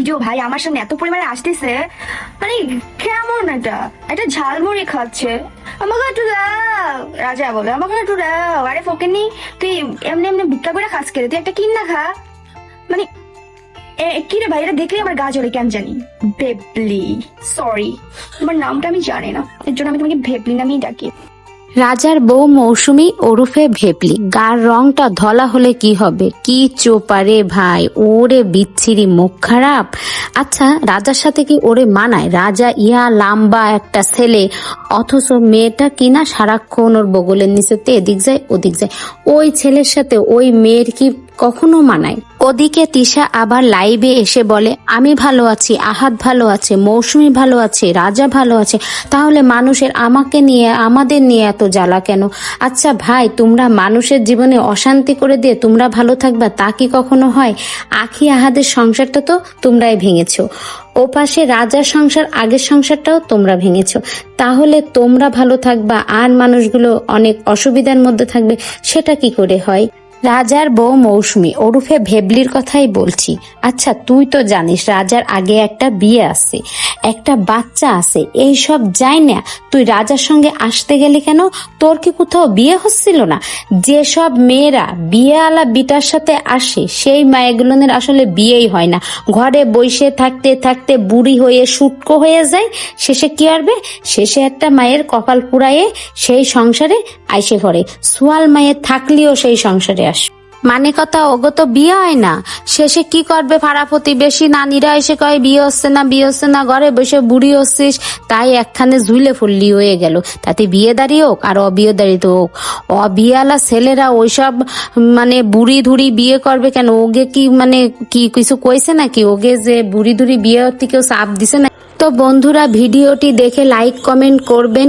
Video ভাই, আমার সামনে এত পরিমাণে আসতেছে। মানে কেমন এটা? এটা ঝালমুড়ি খাচ্ছে। আমাকে একটু দাও। রাজা বলে, আমাকে একটু দাও। আরে ফকিনি তুই এমনি এমনি ভিক্ষা করে খাস করে তুই একটা কিন না খা। মানে কি রে ভাই, এটা দেখলে আমার গা জ্বলে, কেন জানি? ভেবলি সরি তোমার নামটা আমি জানি না। এর জন্য আমি তোমাকে ভেবলি নামেই ডাকি। রাজার বউ মৌসুমি ওরুফে ভেপলি। গার রংটা ধলা হলে কি হবে? কি চোপারে ভাই, ওরে বিচ্ছিরি মুখ খারাপ। আচ্ছা রাজার সাথে কি ওরে মানায়? রাজা ইয়া লাম্বা একটা ছেলে, অথচ মেয়েটা কিনা সারাক্ষণ ওর বগলের নিচেতে এদিক যায়, ওদিক যায়। ওই ছেলের সাথে ওই মেয়ের কি কখনো মানায়। ওদিকে তিশা আবার লাইভে এসে বলে, আমি ভালো আছি, আহাত ভালো আছে, মৌসুমি ভালো আছে, রাজা ভালো আছে, তাহলে মানুষের আমাকে নিয়ে, আমাদের নিয়ে এত জ্বালা কেন? আচ্ছা ভাই, তোমরা মানুষের জীবনে অশান্তি করে দিয়ে তোমরা ভালো থাকবা, তা কি কখনো হয়? আখি আহাদের সংসারটা তো তোমরাই ভেঙেছো। ও পাশে রাজার সংসার, আগের সংসারটাও তোমরা ভেঙেছ। তাহলে তোমরা ভালো থাকবা, আর মানুষগুলো অনেক অসুবিধার মধ্যে থাকবে, সেটা কি করে হয়? রাজার বউ মৌসুমী ওরুফে ভেবলির কথাই বলছি। আচ্ছা তুই তো জানিস, রাজার আগে একটা বিয়ে আছে, একটা বাচ্চা আছে এই সব যায় না, তুই রাজার সঙ্গে আসতে গেলে কেন? তোর কি কোথাও বিয়ে হচ্ছিল না? যেসব মেয়েরা বিয়ে আলা বিটার সাথে আসে, সেই মায়েগুলোনের আসলে বিয়েই হয় না। ঘরে বসে থাকতে থাকতে বুড়ি হয়ে শুটকো হয়ে যায়, শেষে কি করবে শেষে একটা মায়ের কপাল পুড়ায়ে সেই সংসারে আইসে ঘরে সোয়াল মায়ের থাকলেও সেই সংসারে আস। মানে কথা ওগো তো বিয়ে হয় না। শেষে কি করবে ভাড়া প্রতিবেশী নানিরা এসে কয়, বিয়ে হচ্ছে না, বিয়ে হচ্ছে না, ঘরে বসে বুড়ি হচ্ছিস। তাই একখানে ঝুলে ফুললি হয়ে গেল। তাতে বিয়ে দাঁড়ি হোক আর অবিয়ে দাঁড়িয়ে তো হোক। অবিয়ালা ছেলেরা ওইসব মানে বুড়ি ধুড়ি বিয়ে করবে কেন? ওগে কি মানে কি কিছু কইছে নাকি? ওগে যে বুড়ি ধুড়ি বিয়ে কেউ চাপ দিছে না? তো বন্ধুরা ভিডিওটি দেখে লাইক কমেন্ট করবেন।